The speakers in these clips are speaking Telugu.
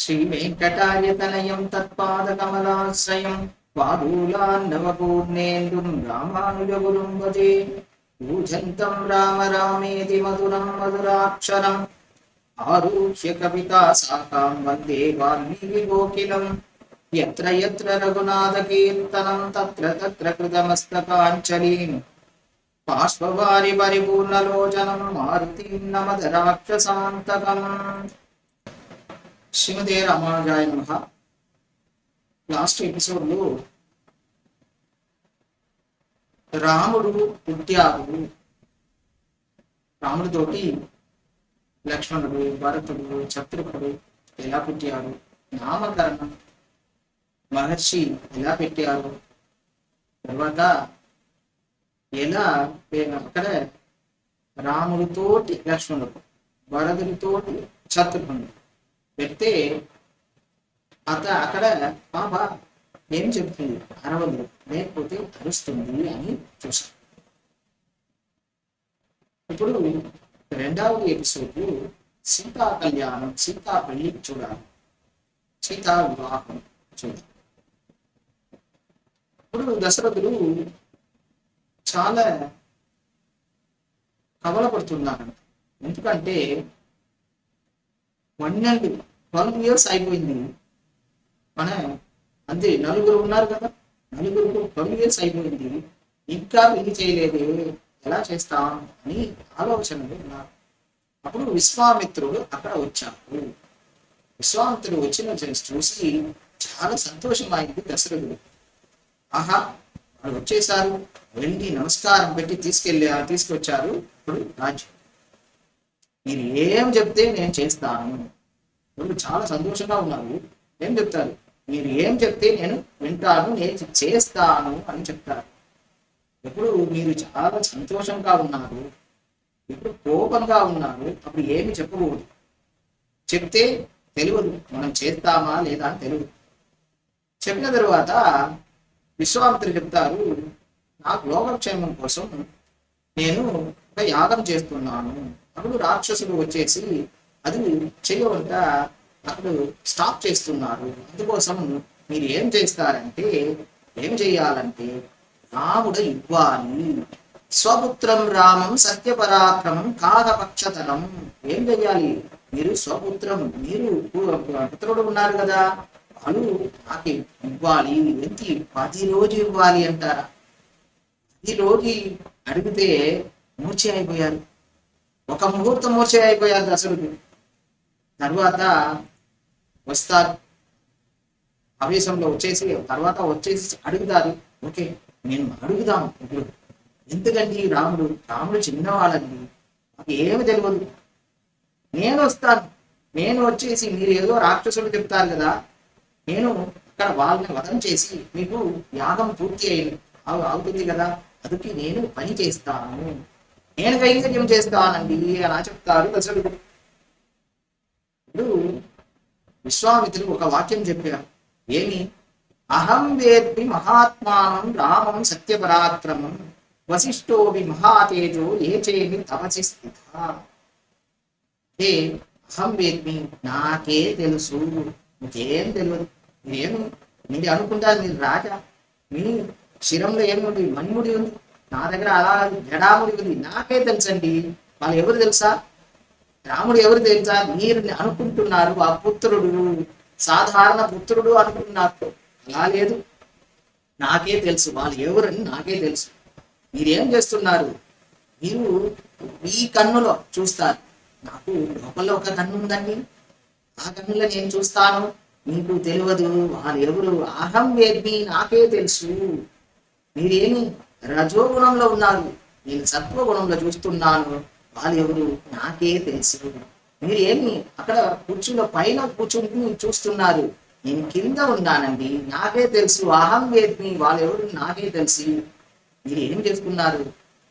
श्रीवेङ्कटायतनयं तत्पादकमलाश्रयं पादूलान्नवपूर्णेन्दुं रामानुजगुरुं भजे पूजन्तं राम रामेति मधुरं मधुराक्षरम् आरुह्य कविता साकां वन्दे वाल्मीकिकोकिलम् यत्र यत्र रघुनाथकीर्तनं तत्र तत्र कृतमस्तकाञ्जलिम् పార్శ్వవారి పరిపూర్ణలోచనం మారుతిం నమద రాక్షసాంతకం శ్రీమతే రామానుజాయ నమ లాస్ట్ ఎపిసోడ్ లో రాముడు పుట్టాడు రాముడితోటి లక్ష్మణుడు భరతుడు శత్రుఘ్నుడు ఎలా పుట్టాడు నామకరణం మహర్షి ఎలా పెట్టారు తర్వాత ఎలా అక్కడ రాముడితోటి లక్ష్మణుడు భరతుడితోటి శత్రుఘ్నుడు పెడితే అత అక్కడ పాప ఏం చెప్తుంది? అరవదు. లేకపోతే అరుస్తుంది అని చూసాం ఇప్పుడు రెండవ ఎపిసోడ్ సీతా కళ్యాణం సీతా పెళ్ళి చూడాలి. సీతా వివాహం చూడాలి. ఇప్పుడు దశరథుడు చాలా కవలపడుతున్నాను ఎందుకంటే పన్నెండు ట్వెల్వ్ ఇయర్స్ అయిపోయింది. మన అంతే నలుగురు ఉన్నారు కదా? నలుగురు ట్వెల్వ్ ఇయర్స్ అయిపోయింది. ఇంకా పెళ్ళి చేయలేదు ఎలా చేస్తాం అని ఆలోచనలు ఉన్నారు. అప్పుడు విశ్వామిత్రుడు అక్కడ వచ్చాడు. విశ్వామిత్రుడు వచ్చిన చూసి చాలా సంతోషం అయింది దశరథుడు. ఆహా వాళ్ళు వచ్చేసారు. వెళ్ళి నమస్కారం పెట్టి తీసుకెళ్ళా తీసుకొచ్చారు ఇప్పుడు రాజ్యం మీరు ఏం చెప్తే నేను చేస్తాను. వాళ్ళు చాలా సంతోషంగా ఉన్నారు. ఏం చెప్తారు? మీరు ఏం చెప్తే నేను వింటాను నేను చేస్తాను అని చెప్తారు. ఎప్పుడు మీరు చాలా సంతోషంగా ఉన్నారు. ఇప్పుడు కోపంగా ఉన్నారు. అప్పుడు ఏమి చెప్పకూడదు. చెప్తే తెలియదు. మనం చేస్తామా లేదా అని తెలియదు. చెప్పిన తర్వాత విశ్వామిత్రులు చెప్తారు నాకు లోకక్షేమం కోసం నేను ఒక యాగం చేస్తున్నాను. అప్పుడు రాక్షసులు వచ్చేసి అది చేయవద్ద అతడు స్టాప్ చేస్తున్నారు. అందుకోసం మీరు ఏం చేస్తారంటే ఏం చేయాలంటే రాముడ ఇవ్వాలి. స్వపుత్రం రామం సత్యపరాక్రమం కాకపక్షతనం ఏం చెయ్యాలి మీరు స్వపుత్రం మీరు పుత్రుడు ఉన్నారు కదా. వాళ్ళు నాకు ఇవ్వాలి. ఎంత పది రోజు ఇవ్వాలి అంటారా? పది రోజు అడిగితే మూర్ఛ అయిపోయారు. ఒక ముహూర్తం మూర్ఛ అయిపోయారు దశరథుడు తర్వాత వస్తారు ఆవేశంలో వచ్చేసి తర్వాత వచ్చేసి అడుగుతారు. ఓకే నేను అడుగుదాం ఇప్పుడు. ఎందుకంటే రాముడు రాముడు చిన్నవాళ్ళండి నాకు ఏమి తెలియదు. నేను వస్తాను. నేను వచ్చేసి మీరు ఏదో రాక్షసుడు చెప్తారు కదా. నేను అక్కడ వాళ్ళని వధం చేసి మీకు యాగం పూర్తి అయింది అవుతుంది కదా. అందుకే నేను పని చేస్తాను. నేను కైంకర్యం చేస్తానండి అలా చెప్తారు దశరథుడు. ఇప్పుడు విశ్వామిత్రుడు ఒక వాక్యం చెప్పారు. ఏమి? అహం వేద్మి మహాత్మానం రామం సత్యపరాక్రమం వశిష్ఠోవి మహాతేజో ఏ చేమి తపసి స్థిత అహం వేద్మి? నాకే తెలుసు. నీకేం తెలియదు. నేను మీరు అనుకుంటారు మీరు రాజా. మీ శిరంలో ఏముంది? మన్ముడి ఉంది. నా దగ్గర అలా జడాముడి ఉంది. నాకే తెలుసండి. వాళ్ళు ఎవరు తెలుసా? రాముడు ఎవరు తెలుసా? మీరు అనుకుంటున్నారు ఆ పుత్రుడు. సాధారణ పుత్రుడు అనుకుంటున్నారు. అలా లేదు. నాకే తెలుసు. వాళ్ళు ఎవరని నాకే తెలుసు. మీరేం చేస్తున్నారు? మీరు మీ కన్నులో చూస్తారు. నాకు లోపల ఒక కన్ను ఉందండి. ఆ కన్నులో నేను చూస్తాను. మీకు తెలియదు. వాళ్ళు ఎవరు? అహం వేద్మి. నాకే తెలుసు. మీరేమి రజోగుణంలో ఉన్నారు? నేను సత్వగుణంలో చూస్తున్నాను. వాళ్ళు ఎవరు? నాకే తెలుసు. మీరు ఏమి అక్కడ కూర్చున్న పైన కూర్చుని చూస్తున్నారు. నేను కింద ఉన్నానండి. నాకే తెలుసు. అహం వేద్ని వాళ్ళు ఎవరు నాకే తెలుసు. మీరు ఏం చేస్తున్నారు?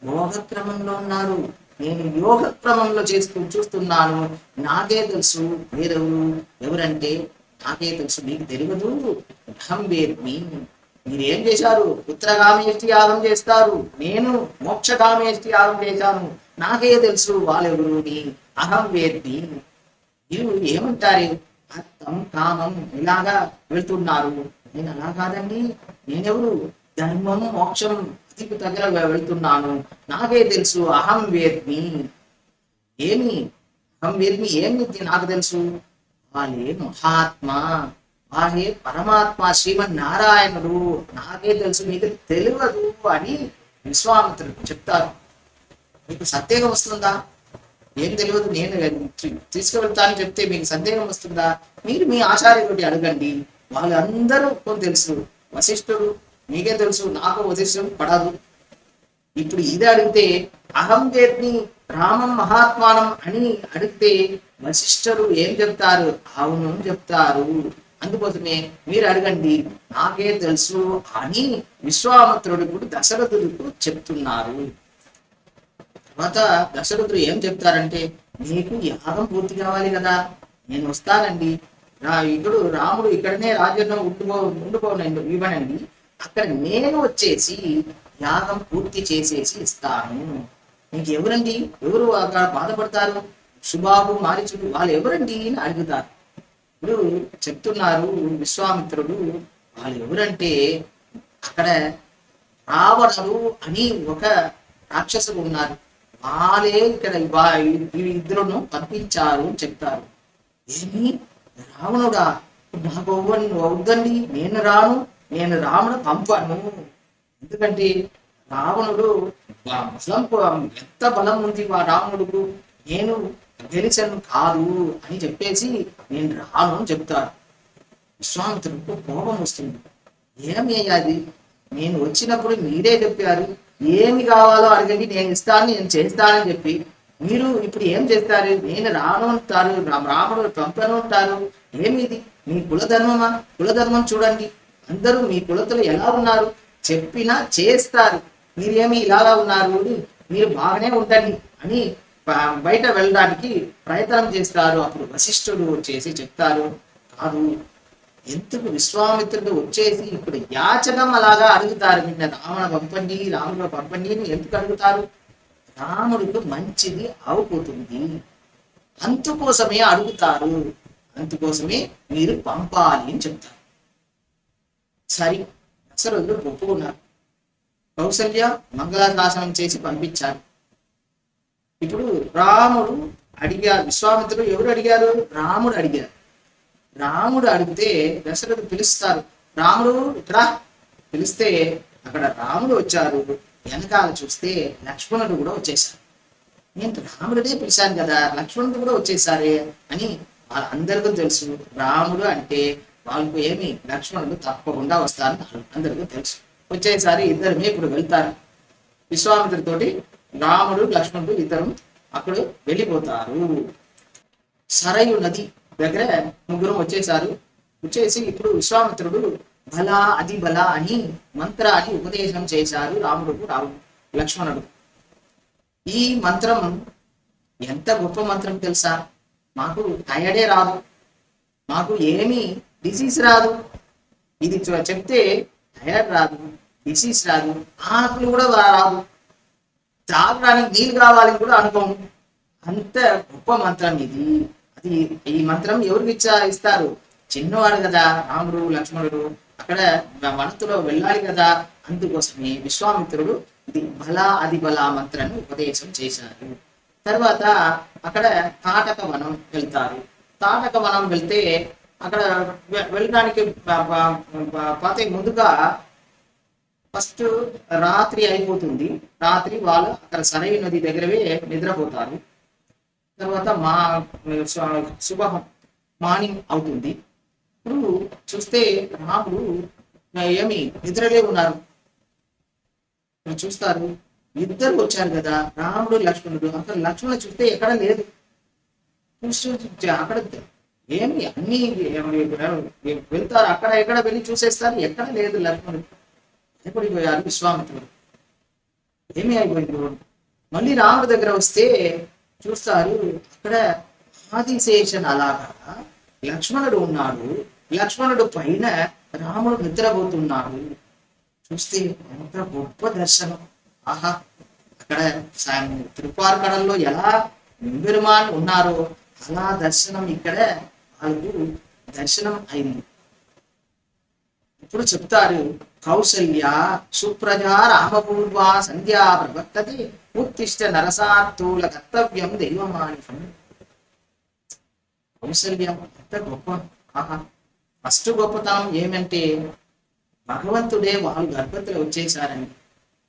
యోగక్రమంలో ఉన్నారు. నేను యోగక్రమంలో చేస్తూ చూస్తున్నాను. నాకే తెలుసు. వేరెవరు ఎవరంటే నాకే తెలుసు. మీకు తెలియదు. అహం వేద్ని మీరు ఏం చేశారు? పుత్రగామేష్టి యాగం చేస్తారు. నేను మోక్షగామేష్టి యాగం చేశాను. నాకే తెలుసు వాళ్ళెవరు అహం వేద్ది మీరు ఏమంటారు? అర్థం కామం ఇలాగా వెళ్తున్నారు. నేను అలా కాదండి. నేనెవరు? ధర్మం మోక్షం అతికి దగ్గర వెళ్తున్నాను. నాకే తెలుసు అహం వేద్మి ఏమి? అహం వేద్మి ఏమి నాకు తెలుసు. వాళ్ళే మహాత్మా. వాళ్ళే పరమాత్మ శ్రీమన్నారాయణుడు. నాకే తెలుసు మీకు తెలియదు అని విశ్వామిత్రుడు చెప్తారు. మీకు సందేహం వస్తుందా? ఏం తెలియదు నేను తీసుకువెళ్తానని చెప్తే మీకు సందేహం వస్తుందా? మీరు మీ ఆచార్యుడి అడగండి. వాళ్ళందరూ కొన్ని తెలుసు. వశిష్ఠుడు మీకే తెలుసు. నాకు ఉదేశం పడదు. ఇప్పుడు ఇది అడిగితే అహం వేద్ని రామం మహాత్మానం అని అడిగితే వశిష్ఠుడు ఏం చెప్తారు? అవును అని చెప్తారు. అందుకోసమే మీరు అడగండి. నాకే తెలుసు అని విశ్వామిత్రుడు ఇప్పుడు దశరథుడికి చెప్తున్నారు. తర్వాత దశరథుడు ఏం చెప్తారంటే నీకు యాగం పూర్తి కావాలి కదా నేను వస్తానండి. రా ఇప్పుడు రాముడు ఇక్కడనే రాజ్యం ఉండిపో ఉండిపోనండి ఇవ్వనండి. అక్కడ నేను వచ్చేసి యాగం పూర్తి చేసేసి ఇస్తాను. నీకు ఎవరండి? ఎవరు అక్కడ బాధపడతారు? సుబాబు మారిచుడు వాళ్ళు ఎవరండి? అని అడుగుతారు. ఇప్పుడు చెప్తున్నారు విశ్వామిత్రుడు వాళ్ళు ఎవరంటే అక్కడ రావణుడు అని ఒక రాక్షసుడు ఉన్నారు. వాళ్ళే ఇక్కడ ఈ ఇద్దరును పంపించారు అని చెప్తారు. ఏమి? రావణుడా నాకు వద్దండి నేను రాను. నేను రాముడు పంపను. ఎందుకంటే రావణుడు బలం ఎంత బలం ఉంది మా రావణుడుకు. నేను గెలిచను కాదు అని చెప్పేసి నేను రాను అని చెప్తాను విశ్వామిత్రుడికి కోపం వస్తుంది. ఏమి అయ్యాది నేను వచ్చినప్పుడు మీరే చెప్పారు. ఏమి కావాలో అడగండి నేను ఇస్తాను నేను చేస్తానని చెప్పి మీరు ఇప్పుడు ఏం చేస్తారు? నేను రాను అంటారు రాముడు పంపను అంటారు ఏమి ఇది మీ కులధర్మమా? కులధర్మం చూడండి. అందరూ మీ కులతలు ఎలా ఉన్నారు? చెప్పినా చేస్తారు. మీరేమి ఇలాగా ఉన్నారు? మీరు బాగానే ఉండండి అని బయట వెళ్ళడానికి ప్రయత్నం చేస్తారు. అప్పుడు వశిష్ఠుడు చేసి చెప్తారు. కాదు ఎందుకు విశ్వామిత్రుడు వచ్చేసి ఇప్పుడు యాచకం అలాగా అడుగుతారు? నిన్న రావణ పంపండి రాముడు పంపండి అని ఎందుకు అడుగుతారు? రాముడికి మంచిది అవుపోతుంది. అందుకోసమే అడుగుతారు. అందుకోసమే మీరు పంపాలి అని చెప్తారు. సరే దశరథుడు ఒప్పుకున్నారు. కౌసల్య మంగళాశాసనం చేసి పంపించారు. ఇప్పుడు రాముడు అడిగారు విశ్వామిత్రుడు ఎవరు అడిగారు? రాముడు అడిగారు. రాముడు అడిగితే దశరథుడు పిలుస్తారు. రాముడు ఇట్రా. పిలిస్తే అక్కడ రాముడు వచ్చారు. వెనకాల చూస్తే లక్ష్మణుడు కూడా వచ్చేసారు నేను రాముడినే పిలిచాను కదా లక్ష్మణుడు కూడా వచ్చేసారే అని వాళ్ళందరికీ తెలుసు. రాముడు అంటే వాళ్ళకు ఏమి లక్ష్మణుడు తప్పకుండా వస్తారని అందరికీ తెలుసు. వచ్చేసారి ఇద్దరమే ఇప్పుడు వెళ్తారు. విశ్వామిత్రుడితోటి రాముడు లక్ష్మణుడు ఇద్దరు అక్కడ వెళ్ళిపోతారు. సరయు నది దగ్గర ముగ్గురం వచ్చేసారు వచ్చేసి ఇప్పుడు విశ్వామిత్రుడు బల అది బల అని మంత్రాన్ని ఉపదేశం చేశారు రాముడు రాము లక్ష్మణుడు. ఈ మంత్రం ఎంత గొప్ప మంత్రం తెలుసా? మాకు టయర్డే రాదు. మాకు ఏమీ డిసీజ్ రాదు. ఇది చెప్తే టైర్డ్ రాదు డిసీజ్ రాదు ఆకులు కూడా రాదు తాగడానికి నీళ్ళు కావాలని కూడా అనుకోము. అంత గొప్ప మంత్రం ఇది. అది ఈ మంత్రం ఎవరికి ఇచ్చా ఇస్తారు? చిన్నవాడు కదా రాముడు లక్ష్మణుడు. అక్కడ వనతులో వెళ్ళాలి కదా. అందుకోసమే విశ్వామిత్రుడు ఇది బల అది బల మంత్రాన్ని ఉపదేశం చేశారు. తర్వాత అక్కడ తాటక వనం వెళ్తారు. తాటక వనం వెళ్తే అక్కడ వెళ్ళడానికి పోతే ముందుగా ఫస్ట్ రాత్రి అయిపోతుంది. రాత్రి వాళ్ళు అక్కడ సరైన నది దగ్గరవే నిద్రపోతారు. తర్వాత మా శుభం శుభ మార్నింగ్ అవుతుంది. ఇప్పుడు చూస్తే రాముడు ఏమి నిద్రలే ఉన్నారు. చూస్తారు ఇద్దరు వచ్చారు కదా రాముడు లక్ష్మణుడు. అక్కడ లక్ష్మణ చూస్తే ఎక్కడ లేదు. చూసి అక్కడ ఏమి అన్ని వెళ్తారు. అక్కడ ఎక్కడ వెళ్ళి చూసేస్తారు ఎక్కడ లేదు లక్ష్మణుడు. ఎప్పటిపోయారు విశ్వామిత్రుడు. ఏమి అయిపోయింది? మళ్ళీ రాముడి దగ్గర వస్తే చూస్తారు ఇక్కడ ఆదిశేషన్ అలాగా. లక్ష్మణుడు ఉన్నాడు. లక్ష్మణుడు పైన రాముడు నిద్రపోతున్నాడు. చూస్తే ఎంత గొప్ప దర్శనం. ఆహా అక్కడ తిరుపార్కడంలో ఎలా నింబెరుమాన్ ఉన్నారో అలా దర్శనం ఇక్కడ వాళ్ళకు దర్శనం అయింది. ఇప్పుడు చెప్తారు కౌసల్య సుప్రజ రామపూర్వ సంధ్యా ప్రవర్తతే ఉత్తిష్ట నరసార్థూల కర్తవ్యం దైవమానికం కౌశల్యం ఎంత గొప్ప. ఆహా. ఫస్ట్ గొప్పతనం ఏమంటే భగవంతుడే వాళ్ళు గర్భంతులు వచ్చేసారని.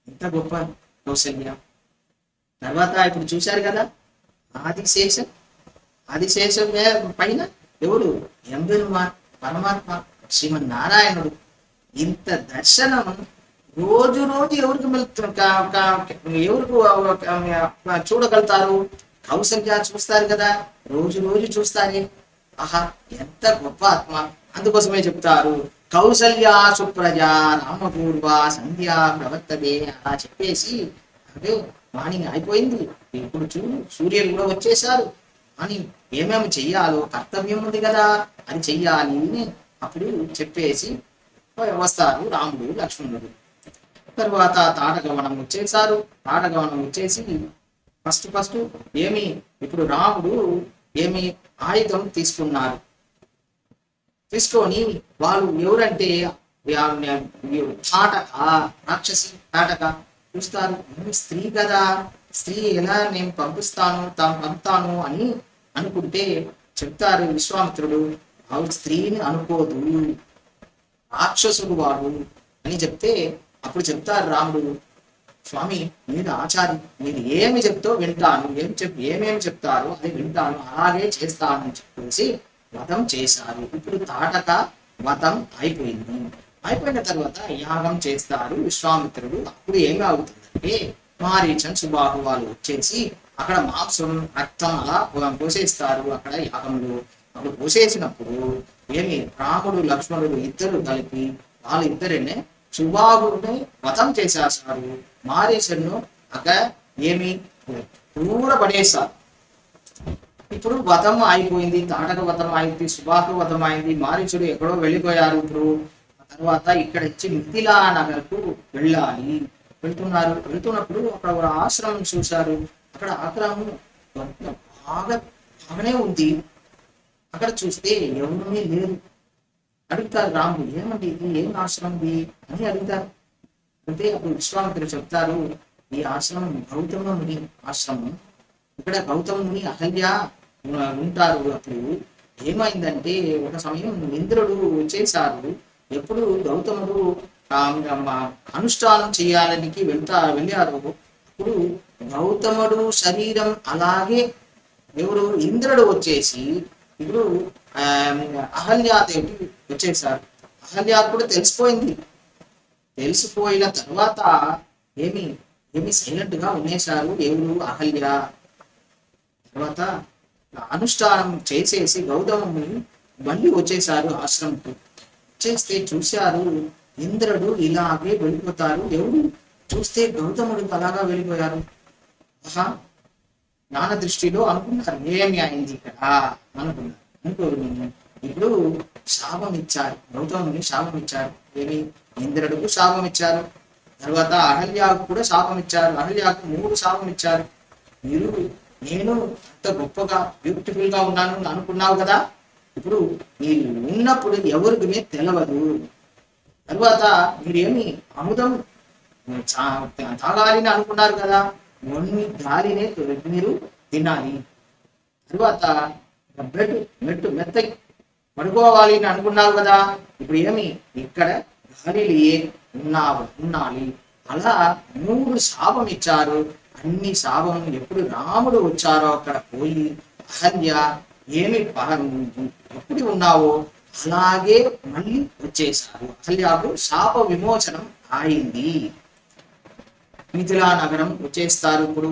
ఎంత గొప్ప కౌశల్యం తర్వాత ఇప్పుడు చూశారు కదా ఆదిశేషం. ఆదిశేషం పైన ఎవరు? ఎంబెరుమా పరమాత్మ. శ్రీమన్నారాయణుడు. ఇంత దర్శనం రోజు రోజు ఎవరికి ఎవరికి చూడగలుగుతారు? కౌసల్య చూస్తారు కదా రోజు రోజు చూస్తారే. ఆహా ఎంత గొప్ప ఆత్మ. అందుకోసమే చెప్తారు కౌసల్య సుప్రజ రామపూర్వ సంధ్య ప్రవర్తదే అలా చెప్పేసి అదే మార్నింగ్ అయిపోయింది ఇప్పుడు చూడు సూర్యుడు కూడా వచ్చేసారు అని ఏమేమి చెయ్యాలో కర్తవ్యం ఉంది కదా అది చెయ్యాలి అని అప్పుడు చెప్పేసి వస్తారు రాముడు లక్ష్మణుడు. తర్వాత తాటగమనము వచ్చేసారు తాటగమనము వచ్చేసి ఫస్ట్ ఫస్ట్ ఏమి ఇప్పుడు రాముడు ఏమి ఆయుధం తీసుకున్నారు. తీసుకొని వాళ్ళు ఎవరంటే తాటక రాక్షసి తాటక చూస్తారు. స్త్రీ కదా స్త్రీ ఎలా నేను పంపిస్తాను తాను పంపుతాను అని అనుకుంటే చెప్తారు విశ్వామిత్రుడు. ఆవిడ స్త్రీని అనుకోదు. రాక్షసుడు వాడు అని చెప్తే అప్పుడు చెప్తారు రాముడు స్వామి నేను ఆచార్య నేను ఏమి చెప్తో వింటాను ఏం చెప్ ఏమేమి చెప్తారో అది వింటాను అలాగే చేస్తాను అని చెప్పేసి వధం చేశారు. ఇప్పుడు తాటక వధం అయిపోయింది. అయిపోయిన తర్వాత యాగం చేస్తారు విశ్వామిత్రుడు. అప్పుడు ఏమి అవుతుందంటే మారీచన్ సుబాహు వాళ్ళు వచ్చేసి అక్కడ మాంసం రక్తం అలా పోసేస్తారు అక్కడ యాగంలో. అప్పుడు పోసేసినప్పుడు ఏమి రాముడు లక్ష్మణుడు ఇద్దరు కలిపి వాళ్ళిద్దరినే సుబాహుని వధం చేసేసారు మారీచన్ను అక్కడ ఏమి? దూర పడేశారు ఇప్పుడు వధం అయిపోయింది తాటక వధం అయింది సుబాహు వధం అయింది మారీచుడు ఎక్కడో వెళ్ళిపోయారు. ఇప్పుడు తర్వాత ఇక్కడ వచ్చి మిథిలా నగర్కు వెళ్ళాలి. వెళ్తున్నారు. వెళ్తున్నప్పుడు అక్కడ ఒక ఆశ్రమం చూశారు. అక్కడ ఆశ్రమం బాగా బాగానే ఉంది. అక్కడ చూస్తే ఎవరునే లేరు. అడుగుతారు రాముడు ఏమండి ఇది? ఏం ఆశ్రమం ఇది? అని అడుగుతారు. అంటే అప్పుడు విశ్వామిత్రుడు చెప్తారు ఈ ఆశ్రమం గౌతమ ముని ఆశ్రమం. ఇక్కడ గౌతమ ముని అహల్య ఉ- ఉంటారు అప్పుడు. ఏమైందంటే ఒక సమయం ఇంద్రుడు వచ్చేసారు ఎప్పుడు గౌతముడు అనుష్ఠానం చేయాలనికి వెళ్తా వెళ్ళారు అప్పుడు గౌతముడు శరీరం అలాగే ఎవరు ఇంద్రుడు వచ్చేసి ఇప్పుడు Um, ఆ, అహల్యాదేవి వచ్చేసారు అహల్య కూడా తెలిసిపోయింది. తెలిసిపోయిన తర్వాత ఏమి ఏమి సైలెంట్గా ఉండేశారు ఎవరు అహల్య. తర్వాత అనుష్ఠానం చేసేసి గౌతముని మళ్ళీ వచ్చేసారు ఆశ్రమంకు. చేస్తే చూశారు ఇంద్రుడు ఇలాగే వెళ్ళిపోతారు. ఎవరు? చూస్తే గౌతముడు అలాగా వెళ్ళిపోయారు. ఆహా జ్ఞాన దృష్టిలో అనుకున్నారు. ఏమి అయింది ఇక్కడ? అనుకున్నారు. అనుకోరు ఇప్పుడు శాపం ఇచ్చారు గౌతముని శాపం ఇచ్చారు ఏమి? ఇంద్రుడికి శాపం ఇచ్చారు తర్వాత అహల్యాకు కూడా శాపం ఇచ్చారు అహల్యాకు మూడు శాపం ఇచ్చారు మీరు నేను అంత గొప్పగా బ్యూటిఫుల్గా ఉన్నాను అనుకున్నావు కదా? ఇప్పుడు మీరు ఉన్నప్పుడు ఎవరికి తెలియదు తర్వాత మీరేమి అముదం? చా- తాగాలని అనుకున్నారు కదా? మొన్ని గాలినే మీరు తినాలి. తర్వాత బెడ్ మెట్టు మెత్తకి పడుకోవాలి అని అనుకున్నావు కదా? ఇప్పుడు ఏమి? ఇక్కడ గాలిలియే ఉన్నావు ఉండాలి అలా మూడు శాపం ఇచ్చారు. అన్ని శాపం ఎప్పుడు రాముడు వచ్చారో అక్కడ పోయి అహల్య ఏమి ఎప్పుడు ఉన్నావో అలాగే మళ్ళీ వచ్చేసారు అహల్యకు శాప విమోచనం అయింది. మిథిలా నగరం వచ్చేస్తారు ఇప్పుడు.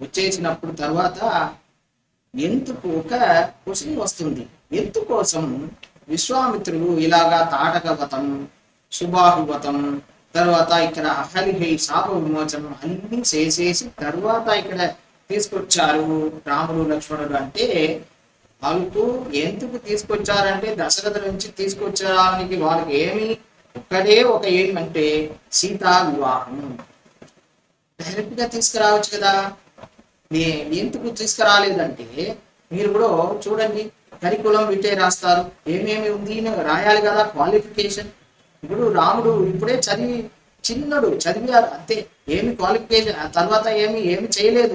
వచ్చేసినప్పుడు తర్వాత ఎందుకు ఒక క్వశ్చన్ వస్తుంది. ఎందుకోసం విశ్వామిత్రుడు ఇలాగా తాటకవతం సుబాహువతం తర్వాత ఇక్కడ అహలిహై శాప విమోచనం అన్ని చేసేసి తర్వాత ఇక్కడ తీసుకొచ్చారు రాముడు లక్ష్మణుడు అంటే వాళ్ళకు ఎందుకు తీసుకొచ్చారంటే దశరథ నుంచి తీసుకొచ్చడానికి వాళ్ళకి ఏమి ఒక్కడే ఒక ఏమంటే సీతా వివాహం డైరెక్ట్గా తీసుకురావచ్చు కదా. నే- ఎందుకు తీసుకురాలేదంటే మీరు కూడా చూడండి కరికులం విటే రాస్తారు. ఏమేమి ఉంది అని రాయాలి కదా క్వాలిఫికేషన్ ఇప్పుడు రాముడు ఇప్పుడే చదివి చిన్నడు చదివారు అంతే. ఏమి క్వాలిఫికేషన్ ఆ తర్వాత ఏమి ఏమి చేయలేదు.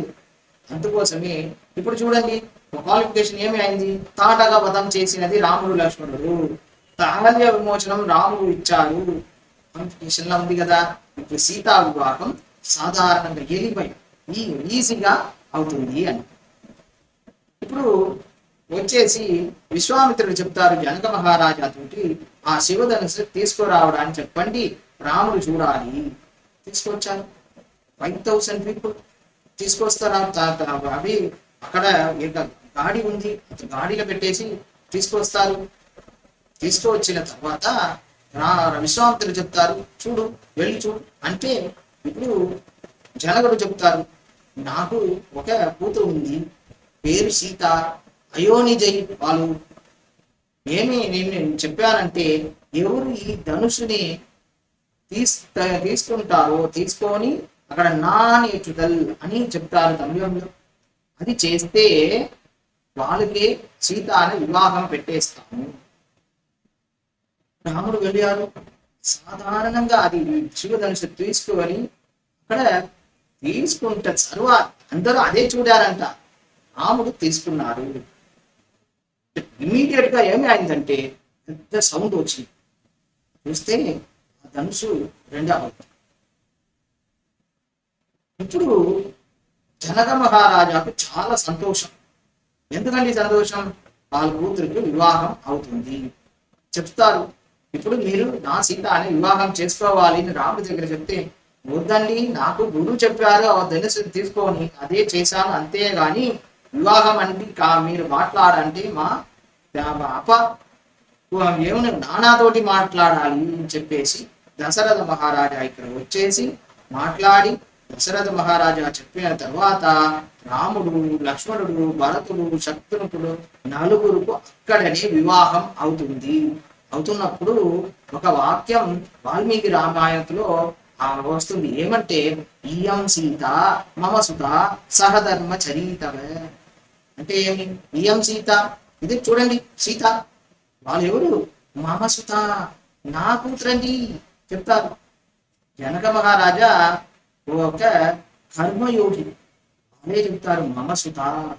అందుకోసమే ఇప్పుడు చూడండి క్వాలిఫికేషన్ ఏమి అయింది? తాటగా వధం చేసినది రాముడు లక్ష్మణుడు. తాళల్య విమోచనం రాముడు ఇచ్చాడు. క్వాలిఫికేషన్ లా ఉంది కదా. ఇప్పుడు సీతా వివాహం సాధారణంగా ఎలిపై. ఈ ఈజీగా అవుతుంది అని. ఇప్పుడు వచ్చేసి విశ్వామిత్రుడు చెప్తారు జనక మహారాజా తోటి ఆ శివధనుసు తీసుకురావడానికి చెప్పండి రాముడు చూడాలి. తీసుకొచ్చారు. ఫైవ్ థౌసండ్ పీపుల్ తీసుకొస్తారు? అవి అక్కడ గాడి ఉంది. గాడిలో పెట్టేసి తీసుకొస్తారు. తీసుకువచ్చిన తర్వాత రా విశ్వామిత్రుడు చెప్తారు చూడు వెళ్ళి చూడు. అంటే ఇప్పుడు జనకుడు చెప్తారు నాకు ఒక కూతురు ఉంది. పేరు సీత. అయోనిజై వాళ్ళు. ఏమి నేను చెప్పానంటే ఎవరు ఈ ధనుసుని తీస్ తీసుకుంటారో తీసుకొని అక్కడ నానేచుదల్ అని చెప్తారు తమిళంలో. అది చేస్తే వాళ్ళకి సీత అని వివాహం పెట్టేస్తాము. రాముడు వెళ్ళారు సాధారణంగా అది శివధనుషు తీసుకుని అక్కడ తీసుకుంటే చరువ అందరూ అదే చూడారంట. రాముడు తీసుకున్నాడు ఇమీడియట్గా ఏమి అయిందంటే పెద్ద సౌండ్ వచ్చింది. చూస్తే ఆ ధనుసు రెండవ ఇప్పుడు జనక మహారాజాకు చాలా సంతోషం. ఎందుకండి సంతోషం? వాళ్ళ కూతురికి వివాహం అవుతుంది. చెప్తారు. ఇప్పుడు మీరు నా సీత అని వివాహం చేసుకోవాలి అని రాముడి దగ్గర చెప్తే వద్దండి నాకు గురువు చెప్పారు ఆ ధనుసు తీసుకొని అదే చేశాను అంతే గాని వివాహం అంటే కా మీరు మాట్లాడంటే మా మా అప్ప ఏమైనా నానాతోటి మాట్లాడాలి అని చెప్పేసి దశరథ మహారాజా ఇక్కడ వచ్చేసి మాట్లాడి దశరథ మహారాజా చెప్పిన తర్వాత రాముడు లక్ష్మణుడు భరతుడు శత్రుఘ్నుడు నలుగురుకు అక్కడనే వివాహం అవుతుంది. అవుతున్నప్పుడు ఒక వాక్యం వాల్మీకి రామాయణంలో వస్తుంది. ఏమంటే ఇయం సీత మమ సుత సహధర్మ చరీతవ. అంటే ఏమి? ఇయం సీత. ఇది చూడండి సీత. వాళ్ళు ఎవరు మమ సుత నా కూతురండి చెప్తారు. జనక మహారాజా ఒక కర్మయోగి. అదే చెప్తారు మమ సుత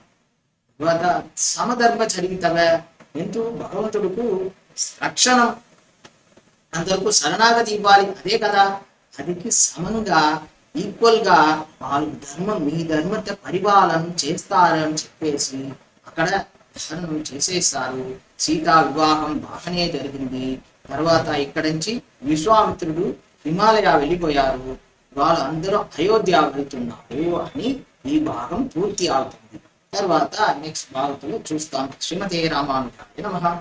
సమధర్మ చరితవ. ఎంతో భగవంతుడుకు రక్షణం. అందరికీ శరణాగతి ఇవ్వాలి. అదే కదా. అదికి సమంగా ఈక్వల్గా వాళ్ళు ధర్మం మీ ధర్మత పరిపాలన చేస్తారని చెప్పేసి అక్కడ ధర్మం చేసేస్తారు సీతా వివాహం బాగానే జరిగింది. తర్వాత ఇక్కడి నుంచి విశ్వామిత్రుడు హిమాలయ వెళ్ళిపోయారు. వాళ్ళందరూ అయోధ్య వెళ్తున్నారు అని ఈ భాగం పూర్తి అవుతుంది. తర్వాత నెక్స్ట్ భాగంలో చూస్తాం. శ్రీమతి రామానుజాయ నమ.